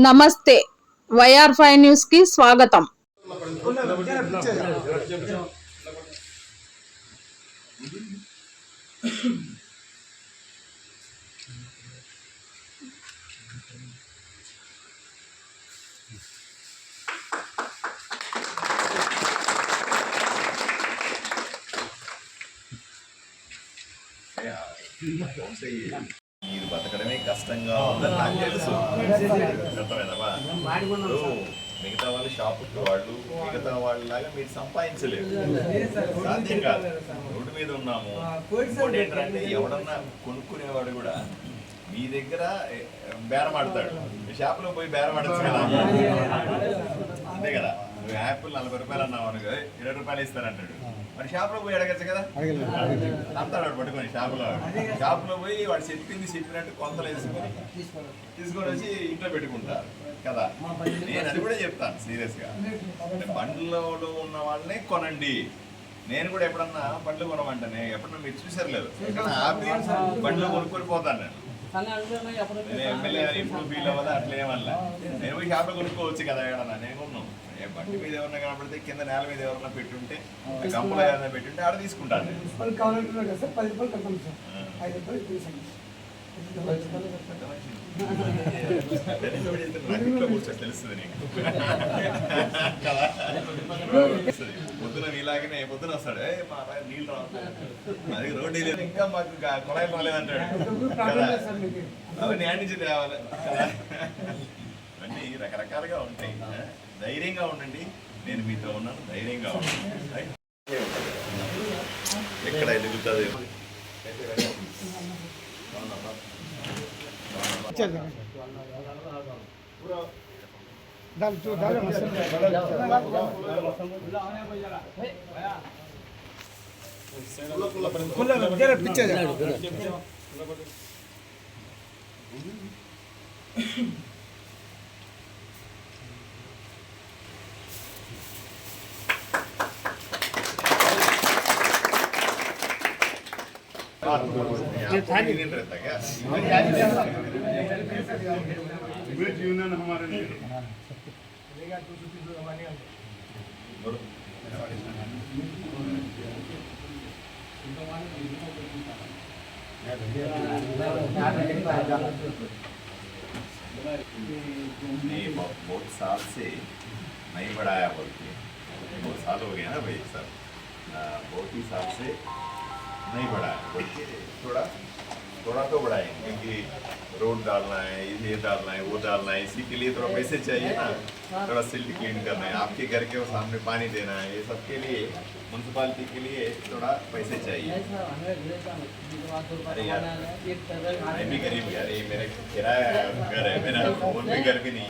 నమస్తే YR five news కి స్వాగతం మీరు బతకడమే కష్టంగా ఉందని నాకు తెలుసు ఇప్పుడు మిగతా వాళ్ళు షాప్ వాళ్ళు మిగతా వాళ్ళలాగా మీరు సంపాదించలేదు సాధ్యం కాదు. రోడ్డు మీద ఉన్నాము. ఇంకోటి ఏంటంటే ఎవడన్నా కొనుక్కునేవాడు కూడా మీ దగ్గర బేరం ఆడతాడు. మీ షాప్లో పోయి బేరం ఆడచ్చు కదా. అంతే కదా. నువ్వు యాపిల్ నలభై రూపాయలు అన్నావు అనుకో ఇరవై రూపాయలు ఇస్తానంటాడు మరి షాప్లో పోయి అడగచ్చు కదా? అంతాడు వాడు పట్టుకొని షాపులో. షాపులో పోయి వాడు చెప్పింది చెప్పినట్టు కొంతలు వేసుకొని తీసుకొని వచ్చి ఇంట్లో పెట్టుకుంటారు కదా. నేను అది కూడా చెప్తాను సీరియస్గా అంటే బండ్లలో ఉన్న వాళ్ళనే కొనండి. నేను కూడా ఎప్పుడన్నా బండ్లు కొనమంటానే ఎప్పుడన్నా మీరు చూసారు లేదు ఎక్కడన్నా ఆపి బండ్లు కొనుక్కొని పోతాను నేను. నేను ఎమ్మెల్యే ఇప్పుడు ఫీల్ అవ్వదా? అట్లా ఏమన్నా నేను పోయి షాప్లో కొనుక్కోవచ్చు కదా ఏడన్నా నేను కొన్నాను బండి మీద ఎవరన్నా కనపడితే కింద నేల మీద ఎవరన్నా పెట్టుంటే గంపలో ఏదైనా పెట్టుంటే ఆడ తీసుకుంటాను నేను రూపాయలు కావాలంటున్నారు కదా సార్ పది రూపాయలు కడతాం సార్. ఐదు రూపాయలు తీసండి నాకు ఇంట్లో కూర్చొని తెలుస్తుంది నీకు కదా? తెలుస్తుంది. పొద్దున నీలాగనే పొద్దున వస్తాడు. "ఏయ్, మా నీళ్ళు రావట్లేదు. అది రోడ్డు లేదు ఇంకా మాకు కొడాయిలు రాలేదంటాడు యాడ్ నుంచి తేవాలి కదా. అన్నీ రకరకాలుగా ఉంటాయి? ధైర్యంగా ఉండండి. నేను మీతో ఉన్నాను. ధైర్యంగా ఉండండి. ఎక్కడ ఎదుగుతుంది ఇచ్చారు దాని చూ దాని పిచ్చేది बहुत साल से नहीं बढ़ाया बोल के बहुत साल हो गया ना भाई सर बहुत ही साल से नहीं बोल के थोड़ा थोड़ा तो बढ़ाएँगे क्योंकि रोड डालना है, ये डालना है, वो डालना है, इसी के लिए थोड़ा पैसे चाहिए ना। थोड़ा सिल्ट क्लीन करना है, आपके घर के सामने पानी देना है, ये सब के लिए म्यूनसिपालिटी के लिए थोड़ा पैसे चाहिए। अरे यार, मैं भी गरीब यार ये मेरे किराया घर है, मेरा और भी घर नहीं।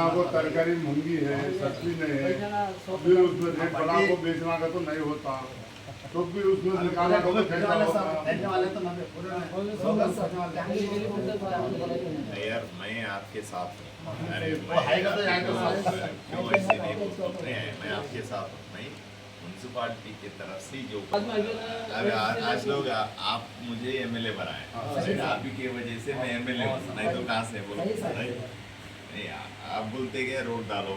आपको तरकारी महँगी है सस्ती नहीं है फिर उसमें रेट बढ़ा को बेचना का तो नहीं होता। तो फिर उसमें निकालना का तो होता नहीं यार मैं आपके साथ हूँ अरे मैं आपके साथ हूँ। क्यों ऐसे नहीं बोलते हैं मैं आपके साथ हूँ। म्यूनसिपालिटी की तरफ़ से जो अरे आज आज लोग आप मुझे एमएलए बनाए। आप ही की वजह से मैं एमएलए हूँ नहीं तो कहाँ से बोलो? नहीं आप बोलते क्या रोड डालो।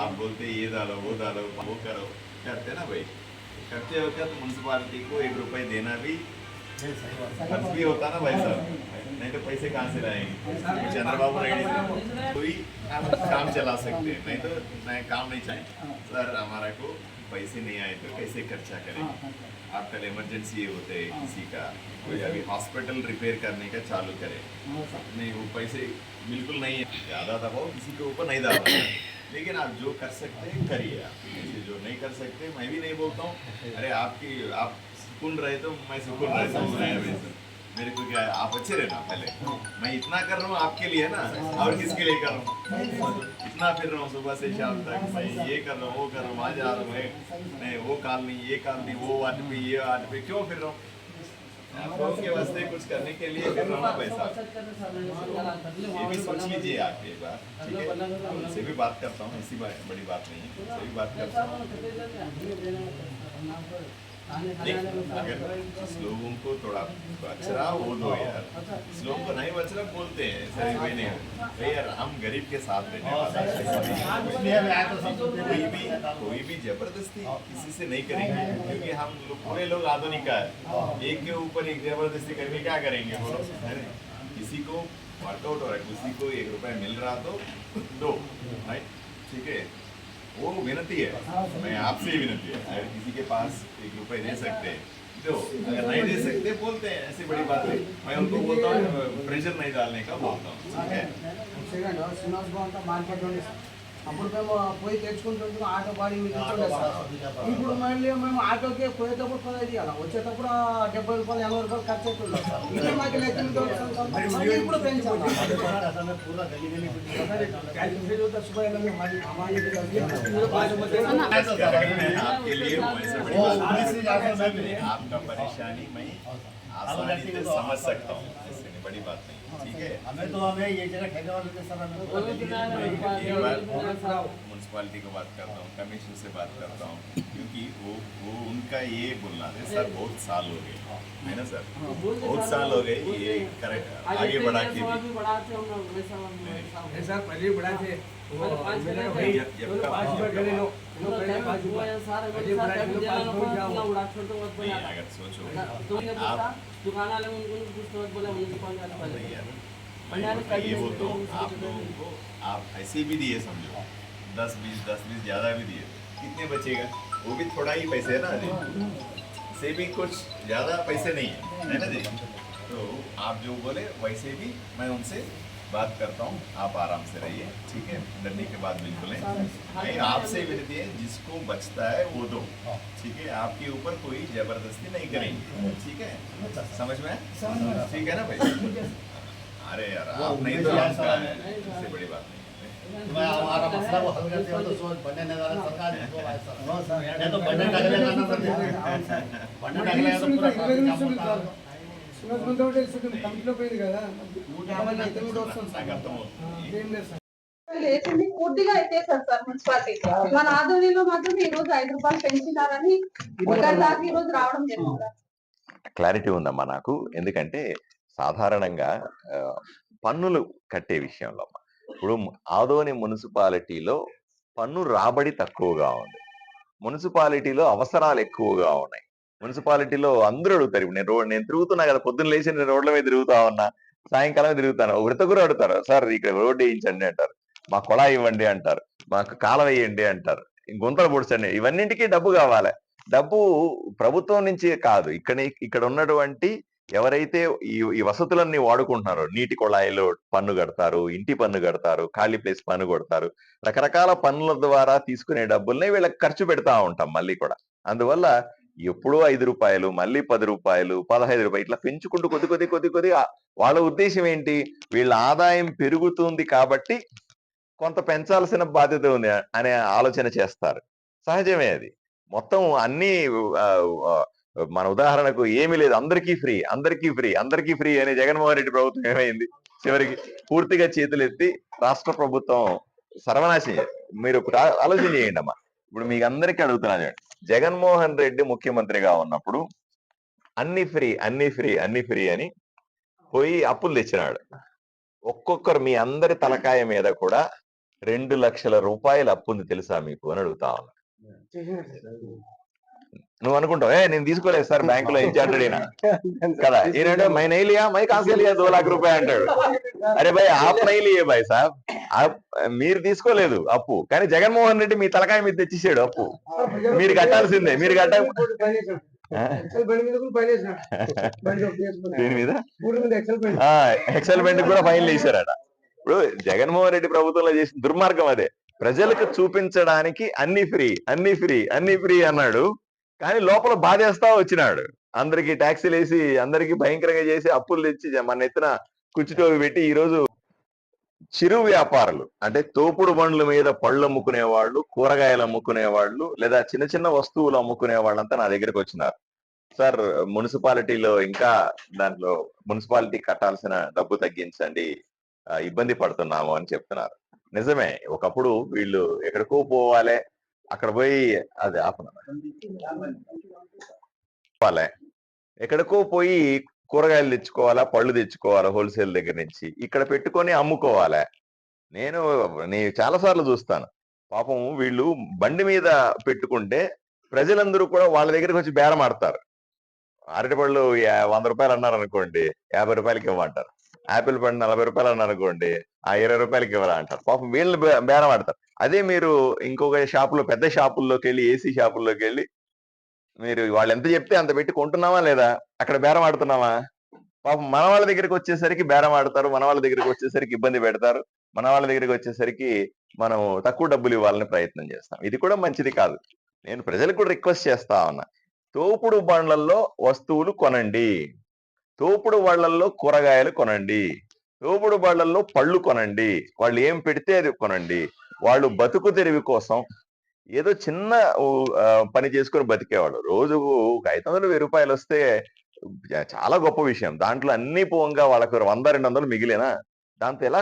आप बोलते ये डालो वो डालो वो करो। करते ना भाई। करते वक्त म्यूनसिपालिटी को एक रुपए देना भी खर्च भी होता ना भाई साहब। नहीं तो पैसे कहाँ से लाएँगे? चंद्रबाबू नायडू कोई काम चला सकते हैं। नहीं तो मैं काम नहीं चाहिए सर हमारा को पैसे नहीं आए तो कैसे खर्चा करें? आजकल इमरजेंसी होते हैं किसी का कोई अभी हॉस्पिटल रिपेयर करने का चालू करे। नहीं वो पैसे बिल्कुल नहीं है। ज़्यादा दबाओ किसी के ऊपर नहीं डालना लेकिन आप जो कर सकते हैं करिए आप। जो नहीं कर सकते मैं भी नहीं बोलता हूँ। अरे आपकी आप सुकून रहे तो मैं सुकून रहता हूँ। आप अच्छे रहना पहले। मैं इतना कर रहा हूँ आपके लिए ना, और किसके लिए कर रहा हूँ? इतना फिर रहा हूँ सुबह से शाम तक मैं ये कर रहा हूँ, वो कर रहा हूँ वहाँ जा रहा हूँ मैं वो काल नहीं, ये काल नहीं, वो वाट पे, ये वाट पे, क्यों फिर रहा हूँ? आपको के वास्ते कुछ करने के लिए फिर रहा हूँ पैसा। ये भी सोच लीजिए आप एक बार, ठीक है? उनसे भी बात करता हूँ, ऐसी बड़ी बात नहीं है, उनसे भी बात करता हूँ। अगर लोगों को थोड़ा बच रहा वो दो यार जिस लोगों को नहीं बच रहा बोलते हैं सर भाई नहीं भाई यार, हम गरीब के साथ रहने। कोई भी कोई भी ज़बरदस्ती किसी से नहीं करेंगे, क्योंकि हम लोग पूरे लोग आधुनिक है। एक के ऊपर एक ज़बरदस्ती करके क्या करेंगे बोलो किसी को वर्कआउट हो रहा है किसी को एक रुपया मिल रहा तो दो राइट ठीक है? वो विनती है। मैं आपसे ही विनती है। अगर किसी के पास एक रुपए दे सकते हैं दो अगर नहीं दे सकते, बोलते हैं, ऐसी बड़ी बात है मैं उनको बोलता हूँ, प्रेशर नहीं डालने का बोलता हूँ, ठीक है? సెకండ్ శ్రీనివాస్ బాబు అంతా మార్కెట్ ఉండే సార్ అప్పుడు మేము పోయి తెచ్చుకుంటుంటే ఆటో బాడీ మీకు ఇచ్చుండే సార్ ఇప్పుడు మళ్ళీ మేము ఆటోకి పోయేటప్పుడు పదహైదు ఇవ్వాలి వచ్చేటప్పుడు ఆ డెబ్బై రూపాయలు ఎనభై రూపాయలు ఖర్చు అవుతుంది సార్ ఇప్పుడు మాకు లెక్క ఎంత వస్తుంది సార్? మళ్ళీ ఇప్పుడు పెంచాలి मैं आपके लिए हूँ, ऐसे बड़ी बात नहीं है। आपका परेशानी मैं आसानी से समझ सकता हूँ ऐसे नहीं, बड़ी बात नहीं ठीक है? हमें तो हमें ये जगह ठेके वाले के सर हमें मैं एक बार म्यूनसिपालिटी को बात करता हूँ कमीशन से बात करता हूँ क्योंकि वो वो उनका ये बोलना है सर बहुत साल हो गए। है। ना सर? बहुत साल हो गए ये करेक्ट आगे बढ़ा के भी। सर पहले बड़ा थे तो आप ऐसे भी दिए समझो। दस बीस दस बीस ज़्यादा भी दिए। कितने बचेगा? वो भी थोड़ा ही पैसे है ना जी से भी कुछ ज़्यादा पैसे नहीं है ना जी तो आप जो बोले वैसे भी मैं उनसे बात करता हूँ आप आराम से रहिए ठीक है? डरने के बाद बिल्कुल नहीं। आपसे विनती है जिसको बचता है वो दो। हाँ। ठीक है आपके ऊपर कोई ज़बरदस्ती नहीं करेंगे। ठीक है? समझ में ठीक है ना भाई? अरे यार आप नहीं तो आपका है इससे बड़ी बात नहीं मैं हमारा मसला वो हल करते हो तो सोच बनने नज़ारा सरकार जिसको ऐसा नहीं हाँ। तो बनने टाकले बनने टाकले बनने तो पूरा काम होता లేచింది పూర్తిగా ఎత్తేసారు సార్ మున్సిపాలిటీ. మన ఆధ్వర్యంలో మాత్రం ఈ రోజు ఐదు రూపాయలు పెంచినారని దాకా ఈ రోజు రావడం జరిగింది క్లారిటీ ఉందమ్మా నాకు. ఎందుకంటే సాధారణంగా పన్నులు కట్టే విషయంలో అమ్మా. ఇప్పుడు ఆదోని మున్సిపాలిటీలో పన్ను రాబడి తక్కువగా ఉంది. మున్సిపాలిటీలో అవసరాలు ఎక్కువగా ఉన్నాయి. మున్సిపాలిటీలో అందరూ అడుగుతారు. ఇప్పుడు నేను రోడ్ నేను తిరుగుతున్నా కదా పొద్దున్న లేచి నేను రోడ్ల మీద తిరుగుతా ఉన్నా సాయంకాలమే తిరుగుతాను. వృతగురు అడుగుతారు సార్ ఇక్కడ రోడ్డు వేయించండి అంటారు. మా కొళాయి ఇవ్వండి అంటారు. మాకు కాలం వేయండి అంటారు. గుంతలు పొడిచండి ఇవన్నింటికి డబ్బు కావాలి. డబ్బు ప్రభుత్వం నుంచి కాదు. ఇక్కడ ఇక్కడ ఉన్నటువంటి ఎవరైతే ఈ ఈ వసతులన్నీ వాడుకుంటున్నారో నీటి కుళాయిలో పన్ను కడతారు ఇంటి పన్ను కడతారు ఖాళీ ప్లేస్ పన్ను కొడతారు రకరకాల పన్నుల ద్వారా తీసుకునే డబ్బుల్ని వీళ్ళకి ఖర్చు పెడతా ఉంటాం మళ్ళీ కూడా. అందువల్ల ఎప్పుడూ ఐదు రూపాయలు మళ్ళీ పది రూపాయలు పదహైదు రూపాయలు ఇట్లా పెంచుకుంటూ కొద్ది కొద్ది కొద్ది కొద్ది వాళ్ళ ఉద్దేశం ఏంటి? వీళ్ళ ఆదాయం పెరుగుతుంది కాబట్టి కొంత పెంచాల్సిన బాధ్యత ఉంది అనే ఆలోచన చేస్తారు. సహజమే అది. మొత్తం అన్ని మన ఉదాహరణకు ఏమీ లేదు. అందరికీ ఫ్రీ అందరికీ ఫ్రీ అందరికీ ఫ్రీ అనే జగన్మోహన్ రెడ్డి ప్రభుత్వం ఏమైంది? చివరికి పూర్తిగా చేతులెత్తి రాష్ట్ర ప్రభుత్వం సర్వనాశం మీరు ఆలోచన చేయండి అమ్మా ఇప్పుడు మీకు అందరికీ అడుగుతున్నాను జగన్మోహన్ రెడ్డి ముఖ్యమంత్రిగా ఉన్నప్పుడు అన్ని ఫ్రీ అన్ని ఫ్రీ అన్ని ఫ్రీ అని పోయి అప్పులు తెచ్చినాడు. ఒక్కొక్కరు మీ అందరి తలకాయ మీద కూడా రెండు లక్షల రూపాయల అప్పు ఉంది తెలుసా మీకు అని అడుగుతా ఉన్నా. నువ్వు అనుకుంటావు ఏ నేను తీసుకోలేదు సార్ బ్యాంకులో ఇచ్చి అంటాడు ఈయన కదా ఈయనంటే మై నై లియా మై కాసే లియా దో లాఖ రూపాయ అంటాడు. అరే భాయ్ ఆప్ నై లియే భాయ్ సాబ్. ఆప్ మీరు తీసుకోలేదు అప్పు కానీ జగన్మోహన్ రెడ్డి మీ తలకాయ మీద తెచ్చేసాడు అప్పు. మీరు కట్టాల్సిందే మీరు కట్ట. దీని మీద? ఊరి మీద ఎక్సెల్ బండి ఆ ఎక్సెల్ బండి కూడా ఫైన్ వేసారట ఇప్పుడు జగన్మోహన్ రెడ్డి ప్రభుత్వంలో చేసిన దుర్మార్గం అదే. ప్రజలకు చూపించడానికి అన్ని ఫ్రీ అన్ని ఫ్రీ అన్ని ఫ్రీ అన్నాడు. కానీ లోపల బాధేస్తా వచ్చినాడు. అందరికి ట్యాక్సీలు వేసి అందరికి భయంకరంగా చేసి అప్పులు తెచ్చి మన ఎత్తున కుచ్చిటోలు పెట్టి ఈ రోజు చిరు వ్యాపారులు. అంటే తోపుడు బండ్ల మీద పళ్ళు అమ్ముకునే వాళ్ళు కూరగాయలు అమ్ముకునే వాళ్ళు లేదా చిన్న చిన్న వస్తువులు అమ్ముకునే వాళ్ళంతా నా దగ్గరికి వచ్చినారు. సార్ మున్సిపాలిటీలో ఇంకా దాంట్లో మున్సిపాలిటీ కట్టాల్సిన డబ్బు తగ్గించండి ఇబ్బంది పడుతున్నాము అని చెప్తున్నారు. నిజమే ఒకప్పుడు వీళ్ళు ఎక్కడికో పోవాలి అక్కడ పోయి అది ఆపన ఎక్కడికో పోయి కూరగాయలు తెచ్చుకోవాలా పళ్ళు తెచ్చుకోవాలా హోల్సేల్ దగ్గర నుంచి ఇక్కడ పెట్టుకొని అమ్ముకోవాలా. నేను నేను చాలా సార్లు చూస్తాను. పాపం వీళ్ళు బండి మీద పెట్టుకుంటే ప్రజలందరూ కూడా వాళ్ళ దగ్గరికి వచ్చి బేరం ఆడతారు. అరటిపళ్ళు వంద రూపాయలు అన్నారు అనుకోండి యాభై రూపాయలకి ఇవ్వమంటారు యాపిల్ పండు నలభై రూపాయలు అన్నారు అనుకోండి ఆ ఇరవై రూపాయలకి ఇవ్వరా అంటారు పాపం వీళ్ళు బే- బేరం ఆడతారు. అదే మీరు ఇంకొక షాపులో పెద్ద షాపుల్లోకి వెళ్ళి ఏసీ షాపుల్లోకి వెళ్ళి మీరు వాళ్ళు ఎంత చెప్తే అంత పెట్టి కొంటున్నావా లేదా? అక్కడ బేరం ఆడుతున్నావా? పాపం మన వాళ్ళ దగ్గరికి వచ్చేసరికి బేరం ఆడతారు మన వాళ్ళ దగ్గరికి వచ్చేసరికి ఇబ్బంది పెడతారు మన వాళ్ళ దగ్గరికి వచ్చేసరికి మనం తక్కువ డబ్బులు ఇవ్వాలని ప్రయత్నం చేస్తాం. ఇది కూడా మంచిది కాదు. నేను ప్రజలకు కూడా రిక్వెస్ట్ చేస్తా ఉన్నా. తోపుడు బండ్లల్లో వస్తువులు కొనండి. తోపుడు వాళ్ళల్లో కూరగాయలు కొనండి. తోపుడు బళ్ళల్లో పళ్ళు కొనండి. వాళ్ళు ఏం పెడితే అది కొనండి. వాళ్ళు బతుకు తెరివి కోసం ఏదో చిన్న పని చేసుకొని బతికేవాళ్ళు. రోజుకు ఒక ఐదు వందలు వెయ్యి రూపాయలు వస్తే చాలా గొప్ప విషయం. దాంట్లో అన్ని పోంగా వాళ్ళకు వంద రెండు వందలు మిగిలినా? దాంతో ఎలా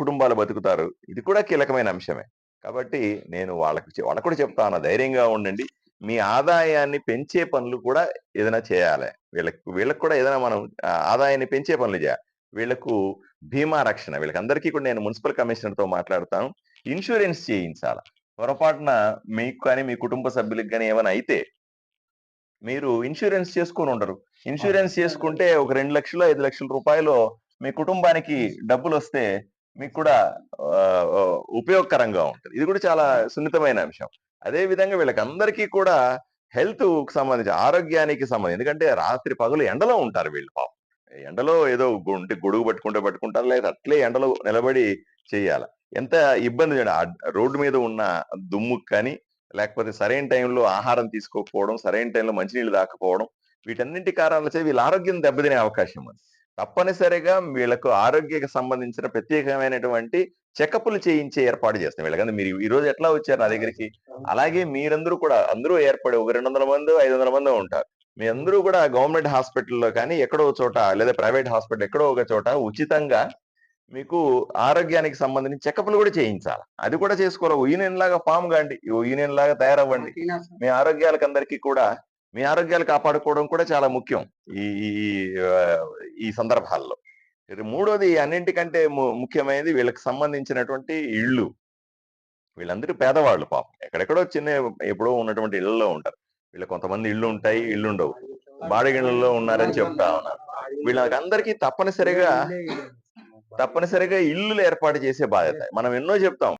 కుటుంబాలు బతుకుతారు? ఇది కూడా కీలకమైన అంశమే. కాబట్టి నేను వాళ్ళకి వాళ్ళకు కూడా చెప్తాను ధైర్యంగా ఉండండి. మీ ఆదాయాన్ని పెంచే పనులు కూడా ఏదైనా చేయాలి. వీళ్ళకి వీళ్ళకి కూడా ఏదైనా మనం ఆదాయాన్ని పెంచే పనులు చేయాలి. వీళ్ళకు భీమా రక్షణ వీళ్ళకి అందరికీ కూడా నేను మున్సిపల్ కమిషనర్తో మాట్లాడతాను. ఇన్సూరెన్స్ చేయించాలి? పొరపాటున మీకు కానీ మీ కుటుంబ సభ్యులకు కానీ ఏమైనా అయితే మీరు ఇన్సూరెన్స్ చేసుకొని ఉండరు. ఇన్సూరెన్స్ చేసుకుంటే ఒక రెండు లక్షలు ఐదు లక్షల రూపాయలు మీ కుటుంబానికి డబ్బులు వస్తే మీకు కూడా ఉపయోగకరంగా ఉంటుంది. ఇది కూడా చాలా సున్నితమైన అంశం అదే విధంగా వీళ్ళకి అందరికీ కూడా హెల్త్కు సంబంధించి ఆరోగ్యానికి సంబంధించి ఎందుకంటే రాత్రి పగలు ఎండలో ఉంటారు వీళ్ళు పాపం. ఎండలో ఏదో గుంటి గొడుగు పట్టుకుంటే పట్టుకుంటారు లేదా అట్లే ఎండలో నిలబడి చేయాలి? ఎంత ఇబ్బంది రోడ్డు మీద ఉన్న దుమ్ము కానీ లేకపోతే సరైన టైంలో ఆహారం తీసుకోకపోవడం సరైన టైంలో మంచినీళ్ళు దాకపోవడం వీటన్నింటి కారణాలు చే వీళ్ళ ఆరోగ్యం దెబ్బతినే అవకాశం ఉంది తప్పనిసరిగా వీళ్ళకు ఆరోగ్యకి సంబంధించిన ప్రత్యేకమైనటువంటి చెకప్లు చేయించే ఏర్పాటు చేస్తాం వీళ్ళకంటే మీరు ఈ రోజు ఎట్లా వచ్చారు నా దగ్గరికి? అలాగే మీరందరూ కూడా అందరూ ఏర్పడి ఒక రెండు వందల మంది ఐదు వందల మంది ఉంటారు. మీ అందరూ కూడా గవర్నమెంట్ హాస్పిటల్లో కానీ ఎక్కడో ఒక చోట లేదా ప్రైవేట్ హాస్పిటల్ ఎక్కడో ఒక చోట ఉచితంగా మీకు ఆరోగ్యానికి సంబంధించిన చెకప్లు కూడా చేయించాలి. అది కూడా చేసుకోవాలి. యూనియన్ లాగా ఫామ్ కాండి. యూనియన్ లాగా తయారవ్వండి. మీ ఆరోగ్యాలకు అందరికీ కూడా మీ ఆరోగ్యాలు కాపాడుకోవడం కూడా చాలా ముఖ్యం ఈ ఈ- సందర్భాల్లో. మూడోది అన్నింటికంటే ముఖ్యమైనది వీళ్ళకి సంబంధించినటువంటి ఇళ్ళు. వీళ్ళందరూ పేదవాళ్ళు పాపం. ఎక్కడెక్కడో చిన్న ఎప్పుడో ఉన్నటువంటి ఇళ్ళలో ఉంటారు. వీళ్ళ కొంతమంది ఇళ్ళు ఉంటాయి ఇళ్ళు ఉండవు. బాడిగిళ్ళలో ఉన్నారని చెప్తా ఉన్నారు. వీళ్ళకందరికీ తప్పనిసరిగా తప్పనిసరిగా ఇల్లులు ఏర్పాటు చేసే బాధ్యత. మనం ఎన్నో చెప్తాం.